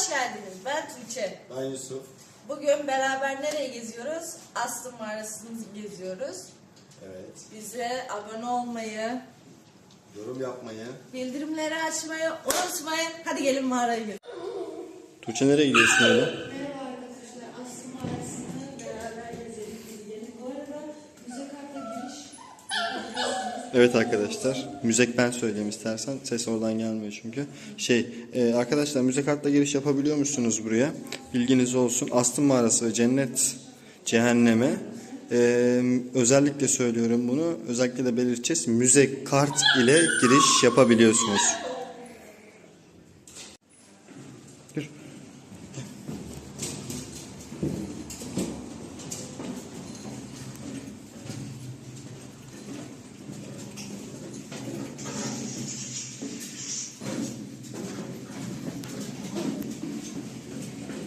hoş geldiniz. Ben Tuğçe. Ben Yusuf. Bugün beraber nereye geziyoruz? Aslı Mağarası'nı geziyoruz. Evet. Bize abone olmayı, Yorum yapmayı. bildirimleri açmayı unutmayın. Hadi gelin mağaraya gidelim. Tuğçe nereye gidiyorsun öyle? Evet arkadaşlar. Müzik ben söyleyeyim istersen. Ses oradan gelmiyor çünkü. Şey e, arkadaşlar müze kartla giriş yapabiliyor musunuz buraya? Bilginiz olsun. Astım mağarası ve cennet cehenneme e, özellikle söylüyorum bunu. Özellikle de belirteceğiz. Müze kart ile giriş yapabiliyorsunuz.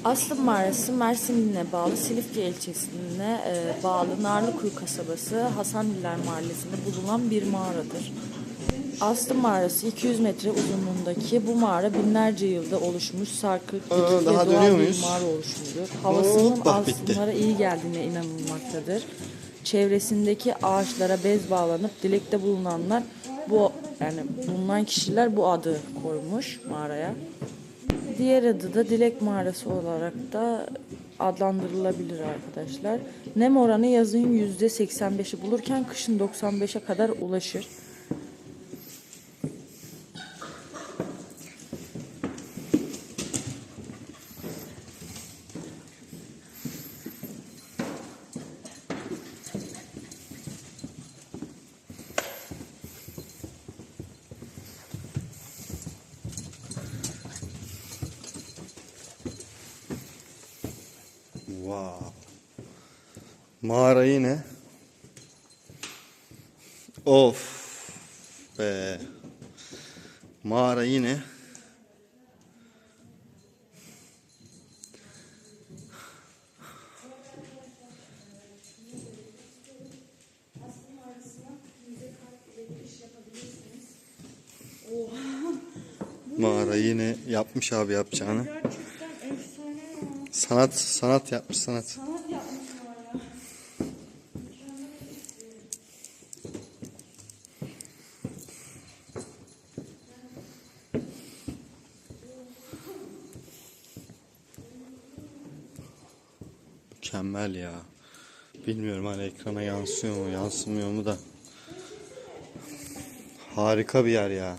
Aslı Mağarası Mersin'e bağlı Silifke ilçesine e, bağlı Narlıkuyu kasabası Hasanliler Mahallesi'nde bulunan bir mağaradır. Aslı Mağarası 200 metre uzunluğundaki bu mağara binlerce yılda oluşmuş sarkık ve daha doğal bir mağara oluşumudur. Havasının Hoppa, bitti. aslılara iyi geldiğine inanılmaktadır. Çevresindeki ağaçlara bez bağlanıp dilekte bulunanlar bu yani bulunan kişiler bu adı koymuş mağaraya. Diğer adı da Dilek Mağarası olarak da adlandırılabilir arkadaşlar. Nem oranı yazın %85'i bulurken kışın 95'e kadar ulaşır. Wow. Mağara yine. Of be. Mağara yine. Mağara yine yapmış abi yapacağını. Sanat sanat yapmış sanat. Sanat yapmışlar ya. Mükemmel ya. Bilmiyorum hani ekrana yansıyor mu yansımıyor mu da. Harika bir yer ya.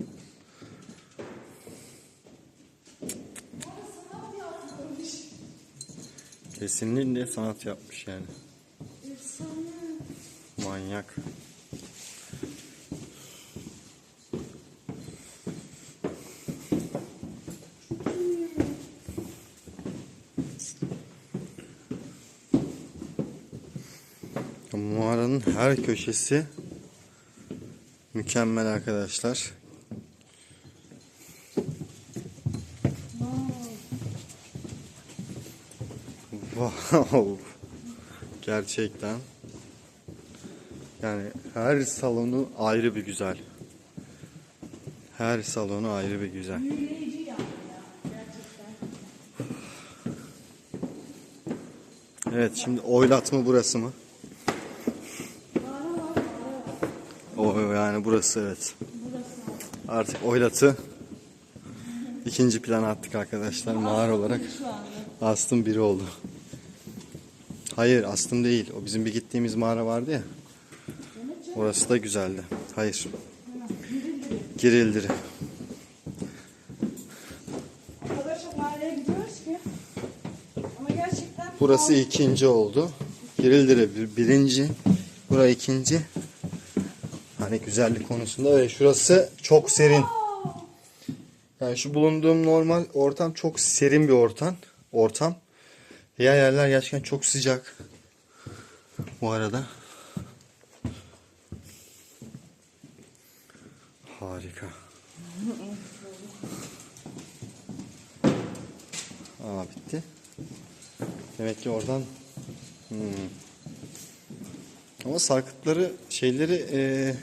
Kesinlikle sanat yapmış yani. Manyak. Mağaranın her köşesi mükemmel arkadaşlar. Wow. Gerçekten. Yani her salonu ayrı bir güzel. Her salonu ayrı bir güzel. Evet şimdi oylatma burası mı? O yani burası evet. Artık oylatı ikinci plana attık arkadaşlar mağara olarak. Astım biri oldu. Hayır astım değil. O bizim bir gittiğimiz mağara vardı ya. Orası da güzeldi. Hayır. Girildiri. O mağaraya gidiyoruz ki. Ama gerçekten Burası ikinci oldu. Girildiri bir, birinci. Bura ikinci. Hani güzellik konusunda ve şurası çok serin. Yani şu bulunduğum normal ortam çok serin bir ortam. Ortam. Diğer yerler gerçekten çok sıcak. Bu arada. Harika. Aa bitti. Demek ki oradan hmm. Ama sarkıtları şeyleri eee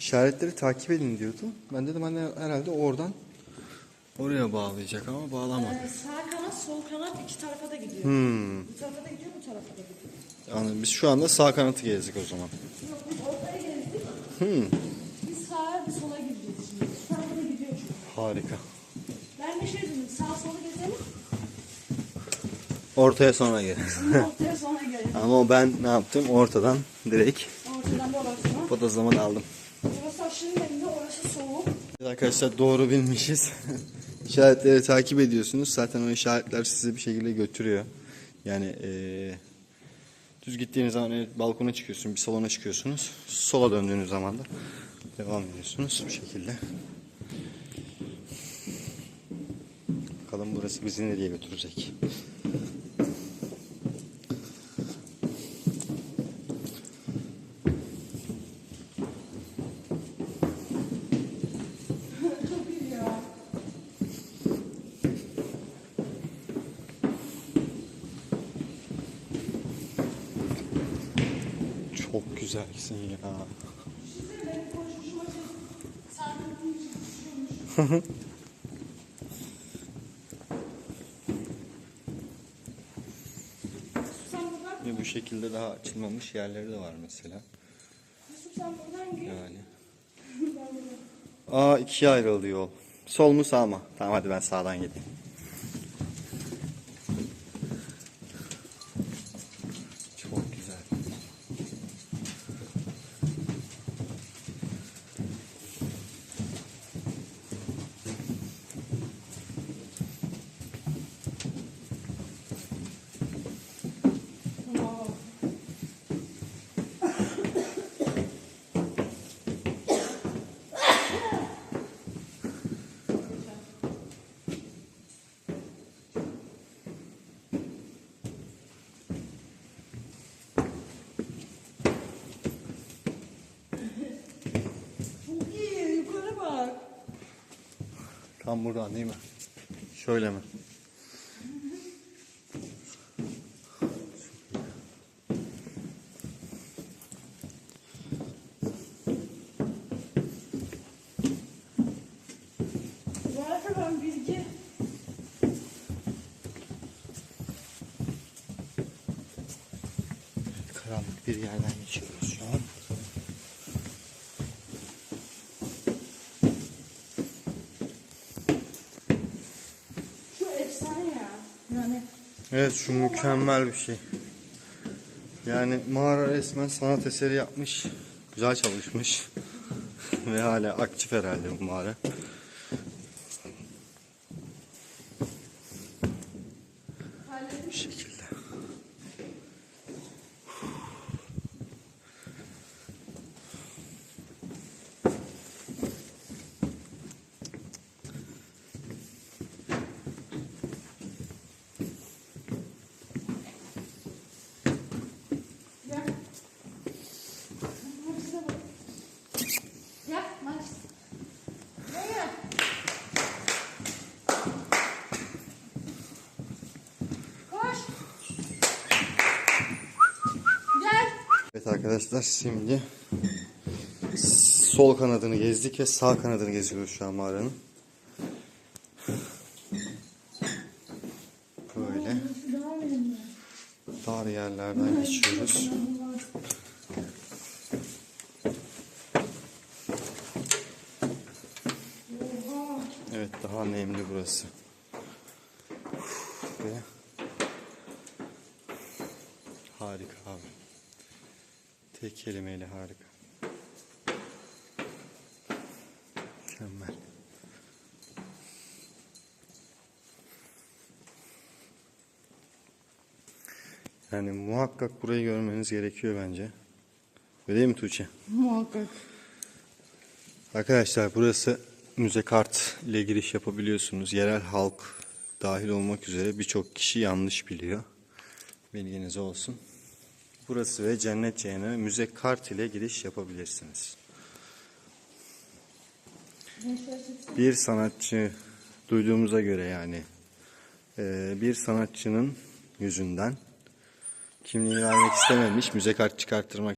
işaretleri takip edin diyordu. Ben dedim hani herhalde oradan Oraya bağlayacak ama bağlamadı. Ee, sağ kanat, sol kanat iki tarafa da gidiyor. Hmm. Bu tarafa da gidiyor, bu tarafa da gidiyor. Yani biz şu anda sağ kanatı gezdik o zaman. Yok biz ortaya gezdik. Hmm. Biz sağa bir sola gideceğiz şimdi. Bu tarafa da gidiyor çünkü. Harika. Ben de şey dedim, sağ solu gezelim. Ortaya sonra gel. ortaya sonra gelelim. ama ben ne yaptım? Ortadan direkt Ortadan dolaşma. bodozlama aldım. Burası aşırı nemli, orası soğuk. Arkadaşlar doğru bilmişiz. İşaretleri takip ediyorsunuz. Zaten o işaretler sizi bir şekilde götürüyor. Yani eee, düz gittiğiniz zaman evet, balkona çıkıyorsun, bir salona çıkıyorsunuz. Sola döndüğünüz zaman da devam ediyorsunuz bu şekilde. Bakalım burası bizi nereye götürecek. Çok iyi ya. Çok güzelsin ya. Şimdi benim koşuşuma çok sarkıntım için düşüyormuş. Yusuf sen buradan, Ve bu şekilde daha açılmamış yerleri de var mesela. Yani. Aa ikiye ayrıldı yol. Sol mu sağ mı? Tamam hadi ben sağdan gideyim. Çok güzel. Tamam. Çok iyi, yukarı bak. Tam buradan değil mi? Şöyle mi? Karanlık bir yerden geçiyoruz şu an. şu efsane ya. Yani Evet şu mükemmel bir şey. Yani mağara resmen sanat eseri yapmış. Güzel çalışmış. Ve hala aktif herhalde bu mağara. Şekilde. Arkadaşlar şimdi sol kanadını gezdik ve sağ kanadını geziyoruz şu an mağaranın. Böyle dar yerlerden geçiyoruz. Evet daha nemli burası. Ve harika abi. Tek kelimeyle harika. Mükemmel. Yani muhakkak burayı görmeniz gerekiyor bence. Öyle değil mi Tuğçe? Muhakkak. Arkadaşlar burası müze kart ile giriş yapabiliyorsunuz. Yerel halk dahil olmak üzere birçok kişi yanlış biliyor. Bilginiz olsun. Burası ve Cennet Ceyhan'a müze kart ile giriş yapabilirsiniz. Bir sanatçı duyduğumuza göre yani e, bir sanatçının yüzünden kimliğini vermek istememiş müze kart çıkarttırmak